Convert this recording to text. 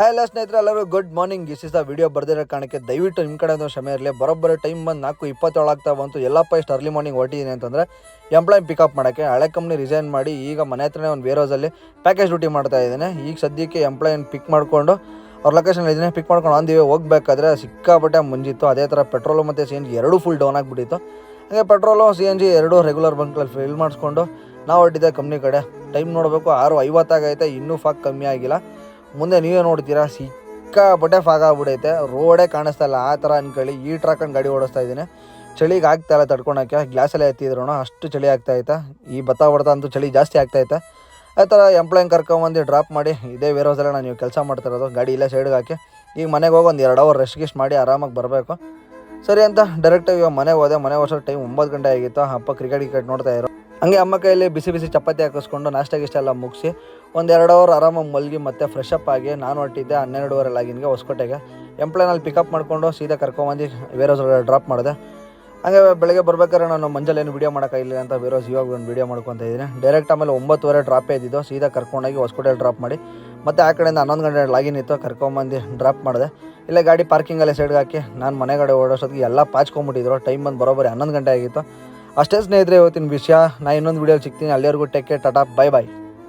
Hi ಎಲ್ಲ ಸ್ನೇಹಿತರೆ, ಎಲ್ಲರೂ good morning is is the video ಬರ್ದಿರೋ ಕಾರಣಕ್ಕೆ ದಯವಿಟ್ಟು ನಿಮ್ಮ ಕಡೆ ಸಮಯ ಇರಲಿ. ಬರೋಬ್ಬರ ಟೈಮ್ ಬಂದು ನಾಲ್ಕು ಇಪ್ಪತ್ತೇಳು ಆಗ್ತಾ ಬಂತು. ಎಲ್ಲಪ್ಪ ಇಷ್ಟು ಅರ್ಲಿ ಮಾರ್ನಿಂಗ್ ಹೊಟ್ಟಿದ್ದೀನಿ ಅಂತಂದರೆ ಎಂಪ್ಲಾಯ್ ಪಿಕಪ್ ಮಾಡೋಕ್ಕೆ ಹಳೆ ಕಂಪ್ನಿ ರಿಸೈನ್ ಮಾಡಿ ಈಗ ಮನೆ ಹತ್ರನೇ ಒಂದು ವೇರೋಸಲ್ಲಿ ಪ್ಯಾಕೇಜ್ ಡ್ಯೂಟಿ ಮಾಡ್ತಾ ಇದ್ದೀನಿ. ಈಗ ಸದ್ಯಕ್ಕೆ ಎಂಪ್ಲಾಯನ್ ಪಿಕ್ ಮಾಡಿಕೊಂಡು ಅವ್ರ ಲೊಕೇಶನ್ ಇದನ್ನೇ ಪಿಕ್ ಮಾಡ್ಕೊಂಡು ಆನ್ ದಿವೇ ಹೋಗ್ಬೇಕಾದ್ರೆ ಸಿಕ್ಕಾಪಟ್ಟೆ ಮುಂಜಿತ್ತು. ಅದೇ ಥರ ಪೆಟ್ರೋಲು ಮತ್ತು ಸಿ ಎನ್ ಜಿ ಎರಡೂ ಫುಲ್ ಡೌನ್ ಆಗಿಬಿಟ್ಟಿತ್ತು. ಹಾಗೆ ಪೆಟ್ರೋಲು ಸಿ ಎನ್ ಜಿ ಎರಡೂ ರೆಗ್ಯುಲರ್ ಬಂಕ್ಗಳಲ್ಲಿ ಫಿಲ್ ಮಾಡಿಸ್ಕೊಂಡು ನಾವು ಹೊರಟಿದ್ದೆ ಕಂಪ್ನಿ ಕಡೆ. ಟೈಮ್ ನೋಡಬೇಕು, ಆರು ಐವತ್ತಾಗೈತೆ ಇನ್ನೂ ಫಾಕ್ ಕಮ್ಮಿ ಆಗಿಲ್ಲ. ಮುಂದೆ ನೀವೇ ನೋಡ್ತೀರಾ, ಸಿಕ್ಕಾಪಟ್ಟೆ ಫಾಗ್ ಆಗ್ಬಿಡೈತೆ. ರೋಡೇ ಕಾಣಿಸ್ತಾ ಇಲ್ಲ, ಆ ಥರ ಅನ್ಕೊಳ್ಳಿ. ಈ ಹಾಕೊಂಡು ಗಾಡಿ ಓಡಿಸ್ತಾ ಇದ್ದೀನಿ. ಚಳಿಗೆ ಆಗ್ತಾ ಇಲ್ಲ ತಡ್ಕೊಳಕ್ಕೆ. ಗ್ಲಾಸಲ್ಲೇ ಎತ್ತಿದ್ರು ಅಷ್ಟು ಚಳಿ ಆಗ್ತಾ ಐತೆ. ಈ ಬತ್ತ ಬಡ್ತಾ ಅಂತೂ ಚಳಿ ಜಾಸ್ತಿ ಆಗ್ತಾ ಐತೆ. ಆ ಥರ ಎಂಪ್ಲಾಯಿಂಗ್ ಕರ್ಕೊಂಬಂದು ಡ್ರಾಪ್ ಮಾಡಿ, ಇದೇ ವೇರ್ ನಾನು ನಾನು ಕೆಲಸ ಮಾಡ್ತಿರೋದು ಗಾಡಿ ಇಲ್ಲೇ ಸೈಡ್ಗೆ ಹಾಕಿ. ಈಗ ಮನೆಗೆ ಹೋಗಿ ಒಂದು ಎರಡು ಅವರ್ ರೆಸ್ಟ್ ಗಿಸ್ಟ್ ಮಾಡಿ ಆರಾಮಾಗಿ ಬರಬೇಕು. ಸರಿ ಅಂತ ಡೈರೆಕ್ಟಾಗಿ ಇವಾಗ ಮನೆಗೆ ಹೋದೆ. ಮನೆ ವರ್ಷ ಟೈಮ್ ಒಂಬತ್ತು ಗಂಟೆ ಆಗಿತ್ತು. ಅಪ್ಪ ಕ್ರಿಕೆಟ್ ಕ್ರಿಕೆಟ್ ನೋಡ್ತಾ ಇರೋ ಹಂಗೆ ಅಮ್ಮ ಕೈಯಲ್ಲಿ ಬಿಸಿ ಬಿಸಿ ಚಪಾತಿ ಹಾಕಿಸ್ಕೊಂಡು ನಾಷ್ಟ ಗಿಷ್ಟ ಎಲ್ಲ ಮುಗಿಸಿ ಒಂದು ಎರಡು ಅವರ್ ಆರಾಮಾಗಿ ಮಲಗಿ ಮತ್ತೆ ಫ್ರೆಶ್ ಅಪ್ ಆಗಿ ನಾನು ಹೊಟ್ಟಿದ್ದೆ ಹನ್ನೆರಡುವರೆ ಲಾಗಿನ್ಗೆ ಹೊಸಕೋಟೆಗೆ. ಎಂಪ್ಲಾಯ್ನಲ್ಲಿ ಪಿಕಪ್ ಮಾಡಿಕೊಂಡು ಸೀದಾ ಕರ್ಕೊಂಬಂದು ವೇರೋಸ್ ಡ್ರಾಪ್ ಮಾಡಿದೆ. ಹಾಗೆ ಬೆಳಗ್ಗೆ ಬರ್ಬೇಕಾದ್ರೆ ನಾನು ಮಂಜಲ್ಲಿ ಏನು ವೀಡಿಯೋ ಮಾಡೋಕ್ಕಾಗಿಲ್ಲ ಅಂತ ವೀರೋಸ್ ಇವಾಗ ಒಂದು ವೀಡಿಯೋ ಮಾಡ್ಕೊತ ಇದ್ದೀನಿ. ಡೈರೆಕ್ಟ್ ಆಮೇಲೆ ಒಂಬತ್ತುವರೆ ಡ್ರಾಪೇ ಇದ್ದಿದ್ದು, ಸೀದಾ ಕರ್ಕೊಂಡೋಗಿ ಹೊಸಕೋಟೆಯಲ್ಲಿ ಡ್ರಾಪ್ ಮಾಡಿ ಮತ್ತು ಆ ಕಡೆಯಿಂದ ಹನ್ನೊಂದು ಗಂಟೆ ಲಾಗಿನ್ ಇತ್ತು, ಕರ್ಕೊಂಬಂದು ಡ್ರಾಪ್ ಮಾಡಿದೆ. ಇಲ್ಲ ಗಾಡಿ ಪಾರ್ಕಿಂಗಲ್ಲೇ ಸೈಡ್ಗೆ ಹಾಕಿ ನಾನು ಮನೆಗಡೆ ಓಡೋಷ್ಟೊತ್ತಿಗೆ ಎಲ್ಲ ಪಾಚ್ಕೊಂಬಿಟ್ಟಿದ್ರು ಟೈಮ್ ಬಂದು ಬರೋಬ್ಬರಿ ಹನ್ನೊಂದು ಗಂಟೆ ಆಗಿತ್ತು. ಅಷ್ಟೇ ಸ್ನೇಹಿತರೆ ಇವತ್ತಿನ ವಿಷಯ. ನಾ ಇನ್ನೊಂದು ವಿಡಿಯೋಲಿ ಸಿಗ್ತೀನಿ. ಅಲ್ಲಿವರೆಗೂ take care tata bye bye